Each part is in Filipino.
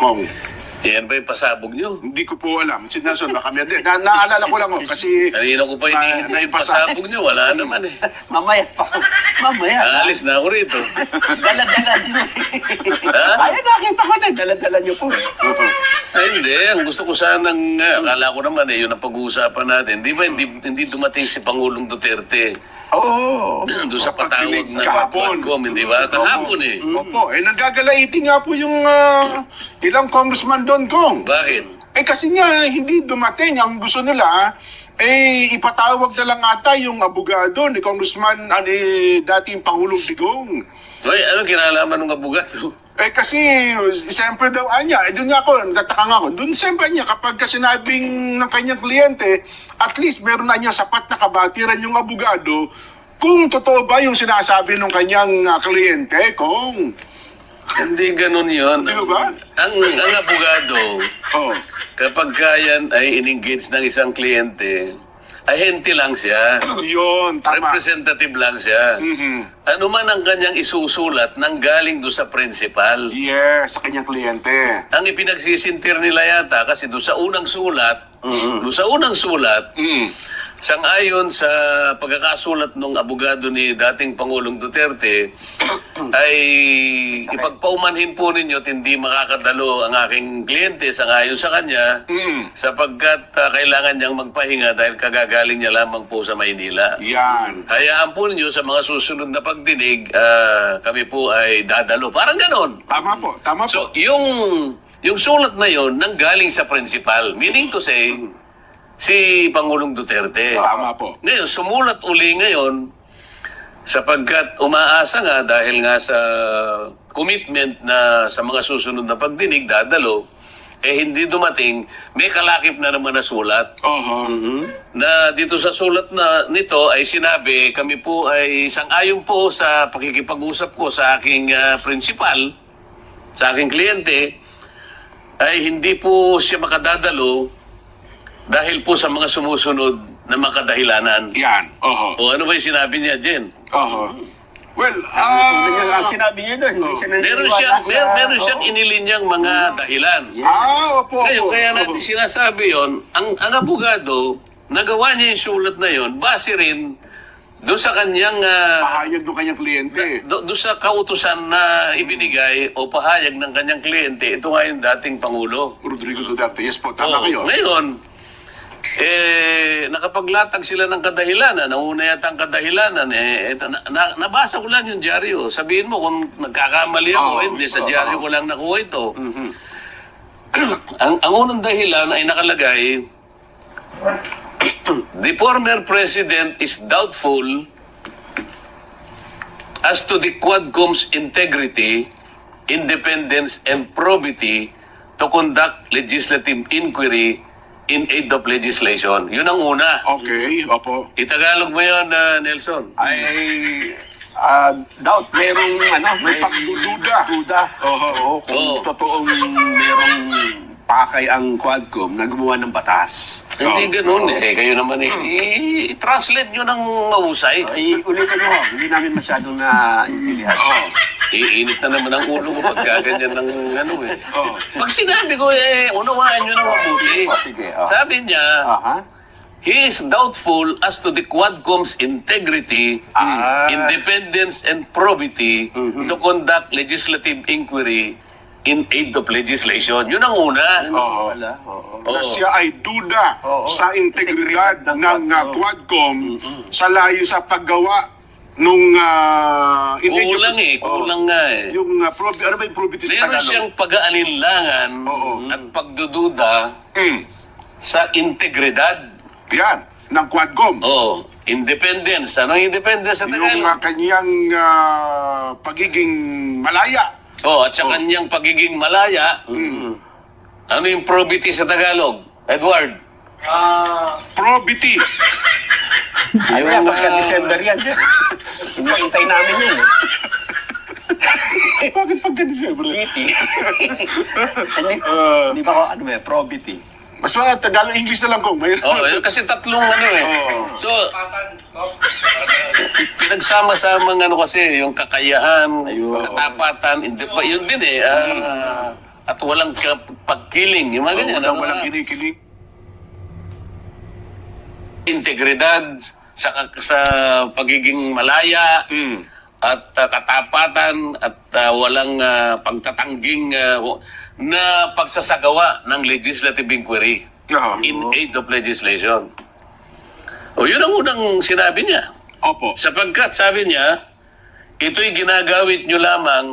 Kong. Yan ba yung pasabog nyo? Hindi ko po alam. Si Nelson, baka meron. Na, naalala ko lang, oh, kasi... Kanina ko pa Ah, iniisip yung pasabog nyo. Wala naman eh. Mamaya pa. Mamaya. Aalis na ako rito. Dala-dala nyo. Ha? Ay, nakita ko na. Dala-dala nyo po. Ay, hindi. Ang gusto ko sanang, uh, akala ko naman eh, yun ang pag-uusapan natin. Di ba hindi, hindi dumating si Pangulong Duterte Oo. doon sa patawag na kahapon. Quadcom, hindi ba? Kahapon eh. Opo, eh nagagalaitin nga po yung ah, ilang congressman doon, Kong. Bakit? Eh kasi nga, hindi dumating. Ang gusto nila, eh ipatawag na lang ata yung abogado ni Congressman, ah, ni dating Pangulong Digong. Ay, ano kinalaman ng abogado? Eh kasi, siyempre daw, anya, eh doon nga ako, natataka nga ako, doon siyempre niya, kapag ka sinabing ng kanyang kliyente, at least meron na niya sapat na kabatiran yung abogado, kung totoo ba yung sinasabi ng kanyang ah, kliyente, kung, Hindi ganun yun. Di ba? Ang, ang abogado, oh, kapag kayan ay in-engage ng isang kliyente, ahente lang siya. yun, tama. Representative lang siya. Mhm. Ano man ang kanyang isusulat nang galing doon sa principal. Yes, sa kanyang kliyente. Ang ipinagsisintir nila yata kasi doon sa unang sulat, doon sa unang sulat, Mm. Sang-ayon sa pagkakasulat ng abogado ni dating Pangulong Duterte, ay ipagpaumanhin po ninyo at hindi makakadalo ang aking kliyente sang-ayon sa kanya Mm. sapagkat ah, kailangan niyang magpahinga dahil kagagaling niya lamang po sa Maynila. Yan. Hayaan po ninyo sa mga susunod na pagdinig, ah, kami po ay dadalo. Parang ganon. Tama po, tama po. So, yung, yung sulat na yon nanggaling sa principal. Meaning to say, si Pangulong Duterte. Tama po. Ngayon, sumulat uli ngayon sapagkat umaasa nga dahil nga sa commitment na sa mga susunod na pagdinig, dadalo, eh hindi dumating, may kalakip na naman na sulat Oho. na dito sa sulat na nito ay sinabi kami po ay sang-ayon po sa pakikipag-usap ko sa aking ah, principal, sa aking kliyente, ay hindi po siya makadadalo dahil po sa mga sumusunod na mga kadahilanan. Yan. Oho. O ano ba yung sinabi niya, Jen? Oho. Well, ah... ang sinabi niyo doon. Hindi siya Meron naniniwala siyang, sa- mer- meron siyang Oo. inilinyang mga dahilan. Ah, opo, Ngayon, opo. kaya natin opo. sinasabi yon ang, ang abogado, nagawa niya yung sulat na yon base rin doon sa kanyang ah, Pahayag ng kanyang kliyente. do, doon sa kautusan na ibinigay o pahayag ng kanyang kliyente, ito nga yung dating Pangulo. Rodrigo Duterte. Yes po, tama Oo. kayo. Ngayon, eh, nakapaglatag sila ng kadahilanan, nauna yata ang kadahilanan, eh, eto, na, na- nabasa ko lang yung dyaryo. Sabihin mo kung nagkakamali ako, Oo, hindi, sa dyaryo ko lang nakuha ito. ang, ang unang dahilan ay nakalagay, the former president is doubtful as to the Quadcom's integrity, independence, and probity to conduct legislative inquiry in aid of legislation. Yun ang una. Okay, opo. Itagalog mo yun, ah, Nelson. Ay, ah, doubt, merong ano, May pagdududa. Duda. Oho. Oo, kung Oo. totoong merong pakay ang Quadcom na gumawa ng batas. Hindi ganun eh. Kayo naman eh. I- I-translate nyo ng mahusay. Ay, ulitin mo, hindi namin masyadong naintindihan. Oo. Iinit na naman ang ulo ko pag gaganyan ng ano eh. Oo. Pag sinabi ko eh, unawaan nyo ng mabuti. Oh, sige, oh. Sabi niya, Aha. He is doubtful as to the Quadcom's integrity, Ah. independence, and probity to conduct legislative inquiry in aid of legislation. Yun ang una. Oo. Wala, oo. Na Oo. siya ay duda Oo. sa integridad Integridad ng ng uh, Quadcom sa layo sa paggawa nung uh, Kulang eh, kulang nga eh. yung uh, prob- ano ba yung probity sa Meron Tagalog? siyang pag-aalinlangan Oo. at pagdududa Mm. sa integridad. Yan, ng Quadcom. Oh, independence. Ano ang independence sa Yung uh, Tagalog? kanyang uh, pagiging malaya. Oh, at sa kanyang pagiging malaya. Ano yung probity sa Tagalog? Edward? Probity. Ay, Yung, pagka ah, December yan. Hinihintay namin yun. eh. Bakit pagka December? Probity. Hindi, Uh, di ba ko, ano ba, probity. mas mga Tagalog-English na lang kung mayroon. Oh, kasi tatlong ano eh. Oo. So, pinagsama-sama ng ano kasi, yung kakayahan, Ayun. katapatan, hindi pa, yun din eh. ah, at walang ka- pagkiling. Yung mga ganyan. Walang, ano, walang kinikilig. integridad sa, sa pagiging malaya Mm. at uh, katapatan at uh, walang uh, pagtatangging uh, na pagsasagawa ng legislative inquiry Oo. in aid of legislation. O yun ang unang sinabi niya. Opo. Sapagkat sabi niya, ito'y ginagawit nyo lamang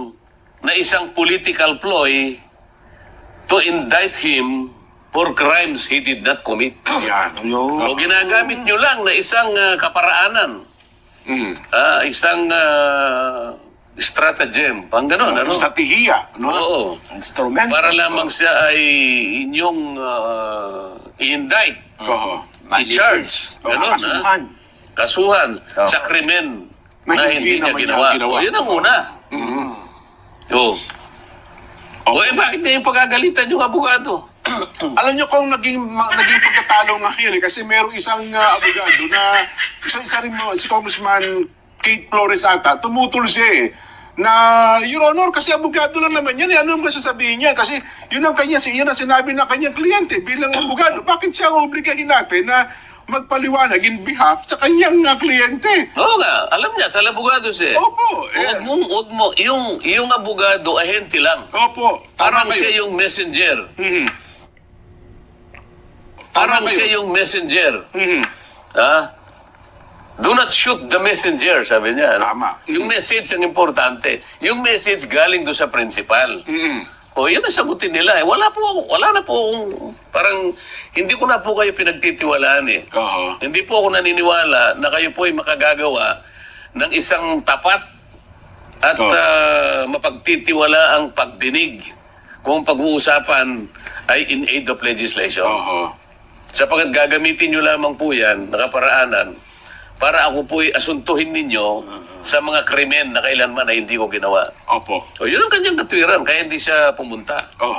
na isang political ploy to indict him for crimes he did not commit. Yan. O ginagamit nyo lang na isang ah, kaparaanan, Mm. ah, isang uh, stratagem, pang ganon, ano? Strategiya. No? Oo. Instrument. Para lamang siya ay inyong uh, i-indict, Oo. i-charge, O, ganon, kasuhan. Kasuhan Oo. sa krimen Na na, hindi hindi niya ginawa. ginawa. O, yun ang una. Mm. Oo. O, eh, bakit niya yung pagagalitan yung abogado? Alam niyo kung naging ma- naging pagkatalo nga yun eh, kasi merong isang uh, abogado na isang isa rin mo, si Congressman Kate Flores ata, tumutol siya eh na Your Honor, kasi abogado lang naman yan, eh. ano ba sasabihin niya? Kasi yun ang kanya, yun ang sinabi ng kanyang kliyente bilang abogado. Bakit siya ang obligahin natin na magpaliwanag in behalf sa kanyang uh, kliyente? Oo nga, alam niya, sa abogado siya. Opo, eh. Huwag mo, huwag mo, yung, yung abogado, ahente lang. Opo, Parang tama kayo. siya yung messenger. Mhm. Parang kayo. siya yung messenger. Mhm. Ha? Do not shoot the messenger, sabi niya. Tama. Yung message ang importante. Yung message galing do sa principal. Mhm. O yun ang sagutin nila. Eh. Wala po, wala na po akong- parang hindi ko na po kayo pinagtitiwalaan eh. Oo. Hindi po ako naniniwala na kayo po ay makagagawa ng isang tapat at Oo. ah, mapagtitiwala ang pagdinig kung pag-uusapan ay in aid of legislation. Oo. Sapagkat gagamitin nyo lamang po yan, nakaparaanan, para ako po ay asuntuhin ninyo sa mga krimen na kailanman ay hindi ko ginawa. Opo. O yun ang kanyang katwiran, kaya hindi siya pumunta. Oo.